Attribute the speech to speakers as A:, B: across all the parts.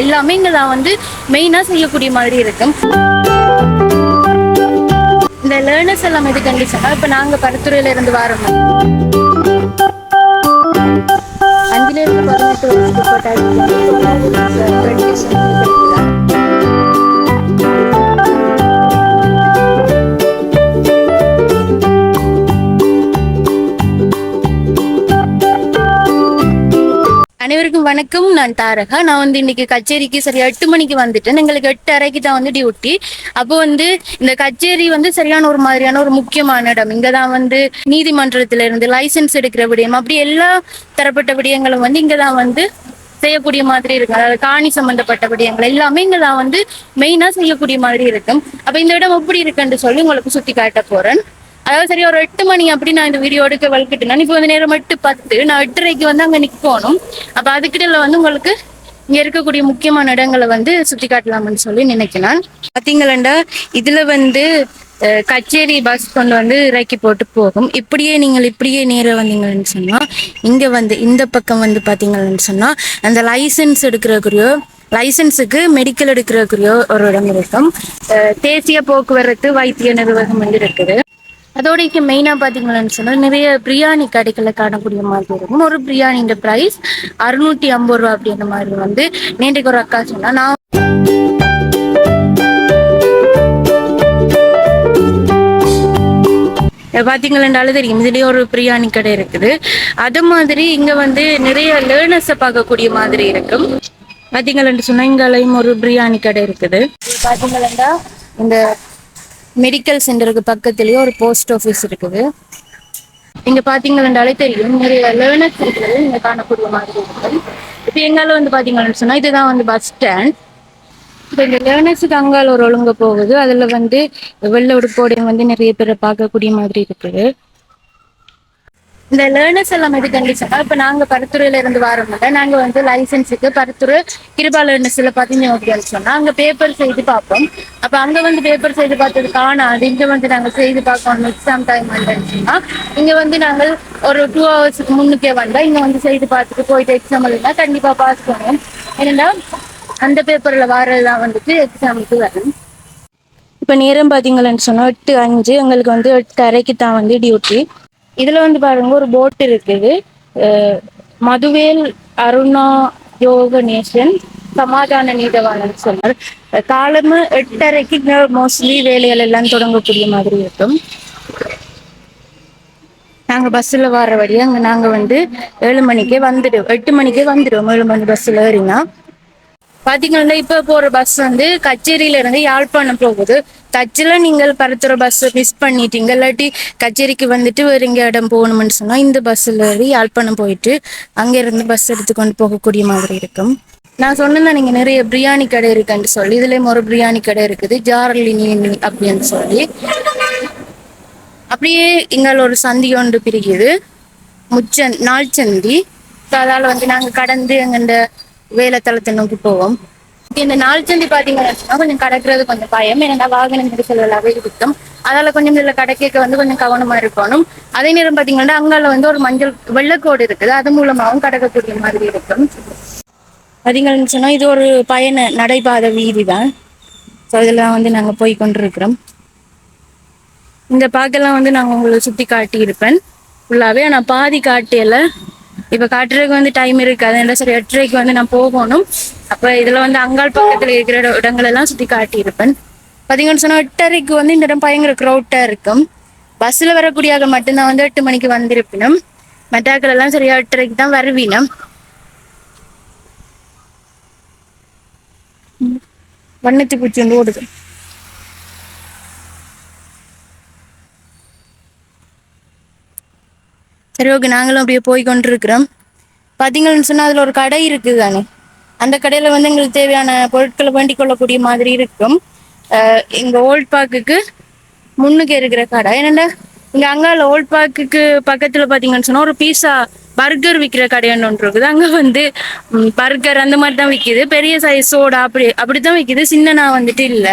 A: எல்லாமே இங்கே தான் வந்து மெயினாக செய்யக்கூடிய மாதிரி இருக்கும் இந்த லேர்னர்ஸ் எல்லாம் எது கண்டிஷனா இப்போ நாங்கள் பருத்துறையில இருந்து வரோம். அஞ்சுலேருந்து பதினெட்டு வருஷத்துக்கு அனைவருக்கும் வணக்கம். நான் தாரகா. நான் வந்து இன்னைக்கு கச்சேரிக்கு சரியா எட்டு மணிக்கு வந்துட்டேன். எங்களுக்கு எட்டு அரைக்கு தான் வந்து டியூட்டி அப்போ வந்து இந்த கச்சேரி வந்து சரியான ஒரு மாதிரியான ஒரு முக்கியமான இடம். இங்க தான் வந்து நீதிமன்றத்துல இருந்து லைசென்ஸ் எடுக்கிற விடயம். அப்படி எல்லா தரப்பட்ட விடயங்களும் வந்து இங்க தான் வந்து செய்யக்கூடிய மாதிரி இருக்கும். அதாவது காணி சம்பந்தப்பட்ட விடயங்கள் எல்லாமே இங்க தான் வந்து மெயினா செய்யக்கூடிய மாதிரி இருக்கும். அப்ப இந்த இடம் எப்படி இருக்குன்னு சொல்லி உங்களுக்கு சுத்தி காட்ட போறேன். அதாவது சரி ஒரு எட்டு மணி அப்படி நான் இந்த வீடியோ எடுக்க வளர்க்கிட்டேன் இப்போ வந்து நேரம் எட்டு பத்து நான் எட்டரைக்கு வந்து அங்கே நிற்கணும் அப்போ அதுக்கிட்ட வந்து உங்களுக்கு இங்கே இருக்கக்கூடிய முக்கியமான இடங்களை வந்து சுற்றி காட்டலாம்னு சொல்லி நினைக்கிறேன். பார்த்தீங்களாண்டா இதில் வந்து கச்சேரி பஸ் கொண்டு வந்து இறக்கி போட்டு போகும். இப்படியே நீங்கள் இப்படியே நேரம் வந்தீங்கன்னு சொன்னால் இங்கே வந்து இந்த பக்கம் வந்து பார்த்தீங்கன்னு சொன்னால் அந்த லைசென்ஸ் எடுக்கிறக்குரியோ லைசன்ஸுக்கு மெடிக்கல் எடுக்கிறக்குரியோ ஒரு இடம் இருக்கும். தேசிய போக்குவரத்து வைத்திய நிர்வாகம் வந்து இருக்குது. அதோட இங்கே மெயினாக பாத்தீங்கன்னு சொன்னால் நிறைய பிரியாணி கடைகளை காணக்கூடிய மாதிரி இருக்கும். ஒரு பிரியாணின்ற ப்ரைஸ் அறுநூத்தி ஐம்பது ரூபா அப்படின்ற மாதிரி வந்து நேற்றுக்கு ஒரு அக்கா சொன்னால் நான் பாத்தீங்களாண்டாலும் தெரியும். இதுலயே ஒரு பிரியாணி கடை இருக்குது. அது மாதிரி இங்க வந்து நிறைய லேர்னர்ஸை பார்க்கக்கூடிய மாதிரி இருக்கும். பாத்தீங்களான்னு சொன்னா இங்காலையும் ஒரு பிரியாணி கடை இருக்குது. பாத்தீங்களா இந்த மெடிக்கல் சென்டருக்கு பக்கத்துலயே ஒரு போஸ்ட் ஆஃபீஸ் இருக்குது. இங்க பாத்தீங்கன்னாலே தெரியும். நிறைய லேர்னர்ஸ் இருக்கிறது இங்க காணக்கூடிய மாதிரி இருக்கும். இப்ப எங்கால வந்து பாத்தீங்கன்னு சொன்னா இதுதான் வந்து பஸ் ஸ்டாண்ட் இப்ப இந்த லேர்னர்ஸுக்கு அங்கால ஒரு ஒழுங்க போகுது. அதுல வந்து வெள்ள உடுப்போடையும் வந்து நிறைய பேரை பார்க்கக்கூடிய மாதிரி இருக்குது. இந்த லேர்னர்ஸ் எல்லாம் எது கண்டிச்சா இப்ப நாங்க பருத்துறையில இருந்து வரோம்ல நாங்க வந்து லைசென்ஸுக்கு பருத்துறை கிருபா லேர்னர்ஸ்ல பாத்தீங்க அப்படின்னு சொன்னா அங்க பேப்பர் செய்து பார்ப்போம். அப்ப அங்க வந்து பேப்பர் செய்து பார்த்தது காணாது. இங்க வந்து நாங்க செய்து பார்க்கணும். எக்ஸாம் டைம் வந்துச்சுன்னா இங்க வந்து நாங்கள் ஒரு டூ ஹவர்ஸ்க்கு முன்னுக்கே வந்தா இங்க வந்து செய்து பார்த்துட்டு போயிட்டு எக்ஸாம் எழுதினா கண்டிப்பா பாஸ் பண்ணுவோம். ஏன்னா அந்த பேப்பர்ல வர்றதுதான் வந்துட்டு எக்ஸாமுக்கு வரும். இப்போ நேரம் பார்த்தீங்கன்னு சொன்னா எட்டு அஞ்சு. எங்களுக்கு வந்து எட்டு அரைக்கு தான் வந்து டியூட்டி இதுல வந்து பாருங்க ஒரு போட் இருக்குது. மதுவேல் அருணா யோக நேஷன் சமாதான நீதவானன் சொன்னார். காலமு எட்டரைக்கு மோஸ்ட்லி வேலைகள் எல்லாம் தொடங்கக்கூடிய மாதிரி இருக்கும். நாங்க பஸ்ல வர வழியா அங்க நாங்க வந்து ஏழு மணிக்கே வந்துடுவோம் எட்டு மணிக்கே வந்துடுவோம். ஏழு மணி பஸ்ல ஏறினா. பாத்தீங்கன்னா இப்ப போற பஸ் வந்து கச்சேரியில இருந்து யாழ்ப்பாணம் போகுது. தச்சில நீங்கள் பரத்துற பஸ் மிஸ் பண்ணிட்டீங்க. இல்லாட்டி கச்சேரிக்கு வந்துட்டு வேற எங்க இடம் போகணும்னு சொன்னா இந்த பஸ்ல ஏறி யாழ்ப்பாணம் போயிட்டு அங்க இருந்து பஸ் எடுத்துக்கொண்டு போகக்கூடிய மாதிரி இருக்கும். நான் சொன்னேன் நீங்க நிறைய பிரியாணி கடை இருக்குன்னு சொல்லி இதுலயும் ஒரு பிரியாணி கடை இருக்குது ஜாரலினி அப்படின்னு சொல்லி. அப்படியே எங்கள் ஒரு சந்தி ஒன்று பிரிக்குது முச்சன் நாள் சந்தி ஸோ அதால வந்து நாங்க கடந்து எங்க வேலைத்தளத்தை நோக்கி போவோம். இந்த நாள் சந்தி பாத்தீங்கன்னா கொஞ்சம் கடக்கிறது கொஞ்சம் பயம். ஏன்னா வாகன நெரிசல் எல்லாமே இருக்கும். அதால கொஞ்சம் இதுல கடைக்க வந்து கொஞ்சம் கவனமா இருக்கணும். அதே நேரம் பாத்தீங்கன்னா அங்கால வந்து ஒரு மஞ்சள் வெள்ளக்கோடு இருக்குது. அது மூலமாவும் கடக்கக்கூடிய மாதிரி இருக்கும். பாத்தீங்கன்னு சொன்னா இது ஒரு பயண நடைபாதை வீதி தான் ஸோ இதெல்லாம் வந்து நாங்க போய் கொண்டிருக்கிறோம். இந்த பாக்கெல்லாம் வந்து நாங்க உங்களை சுத்தி காட்டி இருப்பேன் ஃபுல்லாவே ஆனா பாதி காட்டியல இப்ப காட்டுறதுக்கு வந்து டைம் இருக்கு. அதனால சரி எட்டரைக்கு வந்து நான் போகணும். அப்ப இதுல வந்து அங்காள் பக்கத்துல இருக்கிற இடங்கள் எல்லாம் சுத்தி காட்டியிருப்பேன். பாத்தீங்கன்னு சொன்னா எட்டரைக்கு வந்து இந்த இடம் பயங்கர க்ரௌட்டா இருக்கும். பஸ்ல வரக்கூடியாக மட்டும்தான் வந்து எட்டு மணிக்கு வந்திருப்பினும். மெட்டாக்கள் எல்லாம் சரியா எட்டரைக்கு தான் வருவீனம். வண்ணத்து பூச்சி வந்து ஓடுது. சரி ஓகே நாங்களும் அப்படியே போய் கொண்டிருக்கிறோம். பார்த்தீங்கன்னு சொன்னா அதுல ஒரு கடை இருக்குது தானே? அந்த கடையில வந்து எங்களுக்கு தேவையான பொருட்களை வேண்டிக் கொள்ளக்கூடிய மாதிரி இருக்கும். அஹ் ஓல்ட் பார்க்குக்கு முன்னுக்கு இருக்கிற கடை. என்னென்னா இங்க அங்கால ஓல்ட் பார்க்குக்கு பக்கத்துல பாத்தீங்கன்னு சொன்னா ஒரு பீஸா பர்கர் விற்கிற கடைன்னு ஒன்று இருக்குது. அங்க வந்து பர்கர் அந்த மாதிரி தான் விற்கிது பெரிய சைஸ் சோடா அப்படி அப்படித்தான் விற்கிது சின்னனா வந்துட்டு இல்ல.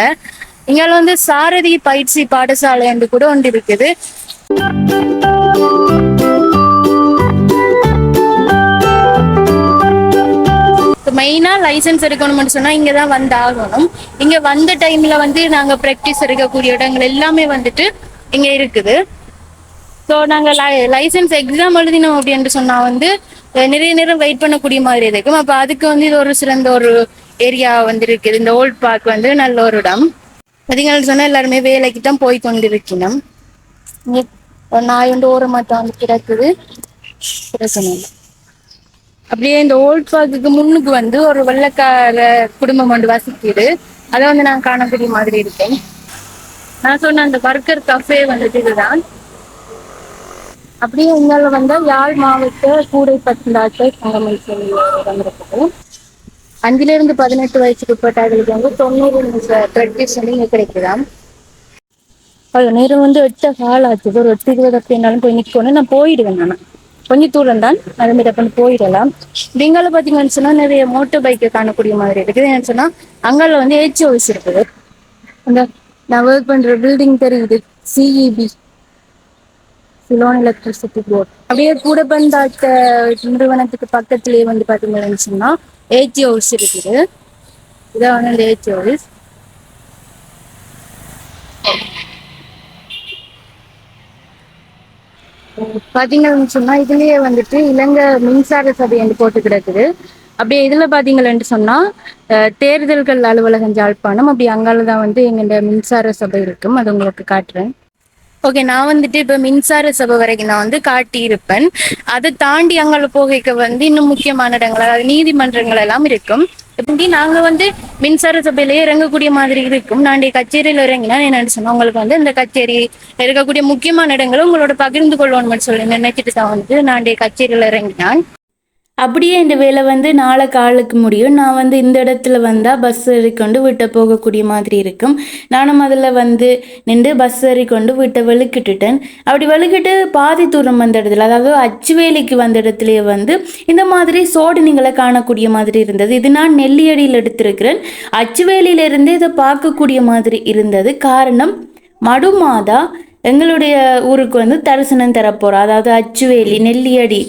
A: இங்கால வந்து சாரதி பயிற்சி பாடசாலை என்று கூட ஒன்று இருக்குது. மெயினாக லைசன்ஸ் எடுக்கணும்னு சொன்னால் இங்கே தான் வந்து ஆகணும் இங்கே வந்த டைமில் வந்து நாங்கள் ப்ராக்டிஸ் எடுக்கக்கூடிய இடங்கள் எல்லாமே வந்துட்டு இங்கே இருக்குது. ஸோ நாங்கள் லை லைசன்ஸ் எக்ஸாம் எழுதினோம் அப்படின்னு சொன்னால் வந்து நிறைய நேரம் வெயிட் பண்ணக்கூடிய மாதிரி இருக்கும். அப்போ அதுக்கு வந்து இது ஒரு சிறந்த ஒரு ஏரியா வந்து இருக்குது இந்த ஓல்ட் பார்க் வந்து நல்ல ஒரு இடம். பார்த்தீங்கன்னு சொன்னால் எல்லாருமே வேலைக்கு தான் போய் கொண்டிருக்கணும். இங்க நாய் வந்து ஓரமாக தான் வந்து கிடக்குது. பிரச்சனை இல்லை. அப்படியே இந்த ஓல்ட் பார்க்குக்கு முன்னுக்கு வந்து ஒரு வெள்ளக்கார குடும்பம் ஒன்று வசிக்குது. அதை வந்து நான் காணக்கூடிய மாதிரி இருக்கேன். நான் சொன்ன அந்த பர்கர் கஃபே வந்துட்டு இதுதான். அப்படியே உங்களை வந்து யாழ் மாவட்ட கூடை பந்தாட்டை சங்கமல் சொல்லி இடம் இருக்குது இருந்து பதினெட்டு வயசுக்கு உட்பட்டவர்களுக்கு வந்து தொண்ணூறு ப்ராக்டிஸ் வந்து இங்க கிடைக்குதாம். அது நேரம் வந்து எட்ட கால் ஆச்சு. ஒரு எட்டு இருபது அப்படின்னாலும் போய் நிற்கணும் நான் போயிடுவேன் நான். கொஞ்சம் தூரம் தான் அது மாதிரி பண்ணி போயிடலாம். பெங்கால பார்த்தீங்கன்னு சொன்னா நிறைய மோட்டர் பைக்கை காணக்கூடிய மாதிரி இருக்குது ஏன்னு சொன்னா அங்கால வந்து ஹெச் ஓஸ் இருக்குது. அந்த நான் ஒர்க் பண்ற பில்டிங் தெரியுது சிஇபி சிலோன் எலக்ட்ரிசிட்டி போர்ட் அப்படியே கூட பந்தாத்த நிறுவனத்துக்கு பக்கத்திலேயே வந்து பார்த்தீங்கன்னு சொன்னா ஏஜி ஹவுஸ் இருக்குது. இதான் வந்து அந்த ஏஜி ஹவுஸ் பாத்தீங்கன்னு சொன்னா இதுலயே வந்துட்டு இலங்கை மின்சார சபை என்று போட்டு கிடக்குது. அப்படியே இதுல பாத்தீங்கன்னு சொன்னா அஹ், தேர்தல்கள் அலுவலகம் ஜாழ்ப்பாணம் அப்படி அங்காலதான் வந்து எங்கள்ட மின்சார சபை இருக்கும். அது உங்களுக்கு காட்டுறேன். ஓகே நான் வந்துட்டு இப்ப மின்சார சபை வரைக்கும் நான் வந்து காட்டியிருப்பேன். அதை தாண்டி அங்கால போகைக்கு வந்து இன்னும் முக்கியமான இடங்கள் அதாவது நீதிமன்றங்கள் எல்லாம் இருக்கும். எப்படி நாங்க வந்து மின்சார சபையிலேயே இறங்கக்கூடிய மாதிரி இருக்கும். நான் கச்சேரியில இறங்கினா என்ன சொன்னா உங்களுக்கு வந்து இந்த கச்சேரி இருக்கக்கூடிய முக்கியமான இடங்களை உங்களோட பகிர்ந்து கொள்ளணும்னு சொல்லி நினைச்சிட்டு தான் வந்து நான் கச்சேரியில இறங்கினான் அப்படியே இந்த வேலை வந்து நாளை காலுக்கு முடியும். நான் வந்து இந்த இடத்துல வந்தால் பஸ் ஏறிக்கொண்டு வீட்டை போகக்கூடிய மாதிரி இருக்கும். நானும் அதில் வந்து நின்று பஸ் ஏறிக்கொண்டு வீட்டை வெளுக்கிட்டுட்டேன் அப்படி வெளுக்கிட்டு பாதி தூரம் வந்த இடத்துல அதாவது அச்சுவேலிக்கு வந்த இடத்துலயே வந்து இந்த மாதிரி சோடனிங்களை காணக்கூடிய மாதிரி இருந்தது. இது நான் நெல்லியடியில் எடுத்திருக்கிறேன். அச்சுவேலியிலிருந்து இதை பார்க்கக்கூடிய மாதிரி இருந்தது. காரணம் மடுமாதா எங்களுடைய ஊருக்கு வந்து தரிசனம் தரப்போகிறோம் அதாவது அச்சுவேலி நெல்லியடி.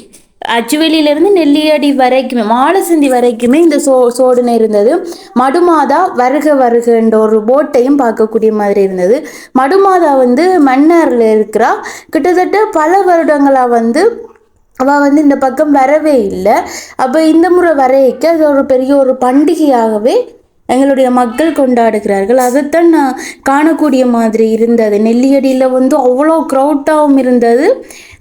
A: அச்சுவேலியிலிருந்து நெல்லியடி வரைக்குமே மாலசந்தி வரைக்குமே இந்த சோ சோடுன்னு இருந்தது. மடுமாதா வருக வருகன்ற ஒரு போட்டையும் பார்க்கக்கூடிய மாதிரி இருந்தது. மடுமாதா வந்து மன்னாரில் இருக்கிறா. கிட்டத்தட்ட பல வருடங்களாக வந்து அவள் வந்து இந்த பக்கம் வரவே இல்லை. அப்போ இந்த முறை வரைக்க அது ஒரு பெரிய ஒரு பண்டிகையாகவே எங்களுடைய மக்கள் கொண்டாடுகிறார்கள். அதைத்தான் நான் காணக்கூடிய மாதிரி இருந்தது. நெல்லியடியில் வந்து அவ்வளோ க்ரௌட்டாகவும் இருந்தது.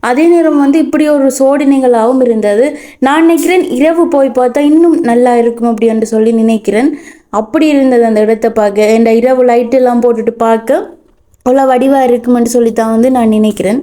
A: அதே நேரம் வந்து இப்படி ஒரு சோடினைகளாகவும் இருந்தது. நான் நினைக்கிறேன் இரவு போய் பார்த்தா இன்னும் நல்லா இருக்கும் அப்படி என்று சொல்லி நினைக்கிறேன். அப்படி இருந்தது அந்த இடத்த பார்க்க. இந்த இரவு லைட்டெல்லாம் போட்டுட்டு பார்க்க அவ்வளோ வடிவாக இருக்குமென்று சொல்லி தான் வந்து நான் நினைக்கிறேன்.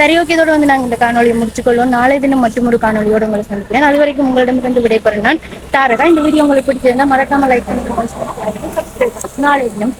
A: சரி ஓகே இதோட வந்து நாங்கள் இந்த காணொலியை முடிச்சுக்கொள்வோம். நாளை தினம் மற்றும் ஒரு காணொலியோட உங்களை சந்திக்கிறேன். அது வரைக்கும் உங்களிடமிருந்து விடைபெறும் நான் தாரகா. இந்த வீடியோ உங்களுக்கு பிடிச்சிருந்தா மறக்காம லைக் பண்ணி நாளை தினம்